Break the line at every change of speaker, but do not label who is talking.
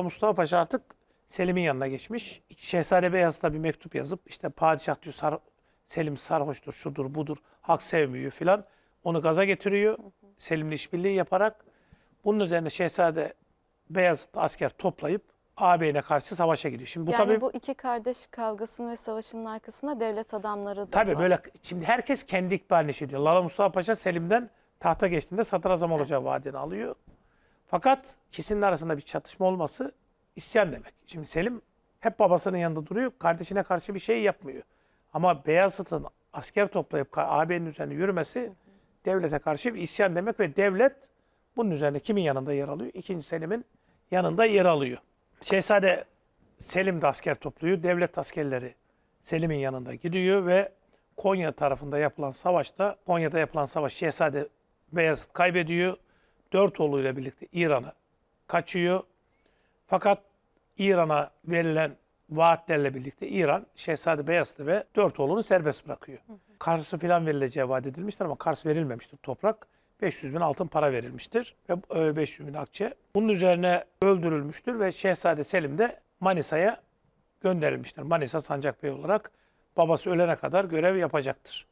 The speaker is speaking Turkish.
Lala Mustafa Paşa artık Selim'in yanına geçmiş. Şehzade Beyazıt da bir mektup yazıp işte padişah diyor sar, Selim sarhoştur, şudur budur, hak sevmiyor filan. Onu gaza getiriyor. Selim'le işbirliği yaparak. Bunun üzerine Şehzade Beyazıt asker toplayıp ağabeyine karşı savaşa gidiyor. Şimdi bu
yani
tabii
bu iki kardeş kavgasının ve savaşının arkasında devlet adamları da
Tabii
var.
böyle şimdi herkes kendi ikbalini şey diyor. Lala Mustafa Paşa Selim'den tahta geçtiğinde sadrazam olacağı vaadini alıyor. Fakat ikisinin arasında bir çatışma olması isyan demek. Şimdi Selim hep babasının yanında duruyor. Kardeşine karşı bir şey yapmıyor. Ama Beyazıt'ın asker toplayıp ağabeyinin üzerine yürümesi devlete karşı bir isyan demek ve devlet bunun üzerine kimin yanında yer alıyor? İkinci Selim'in yanında yer alıyor. Şehzade Selim de asker topluyor. Devlet askerleri Selim'in yanında gidiyor ve Konya tarafında yapılan savaşta, Konya'da yapılan savaş Şehzade Beyazıt kaybediyor. Dört oğluyla birlikte İran'a kaçıyor. Fakat İran'a verilen vaatlerle birlikte İran Şehzade Beyazıt'ı ve dört oğlunu serbest bırakıyor. Kars'ı filan verileceği vaat edilmiştir ama Kars verilmemiştir toprak. 500 bin altın para verilmiştir ve e, 500 bin akçe. Bunun üzerine öldürülmüştür ve Şehzade Selim de Manisa'ya gönderilmiştir. Manisa Sancakbey olarak babası ölene kadar görev yapacaktır.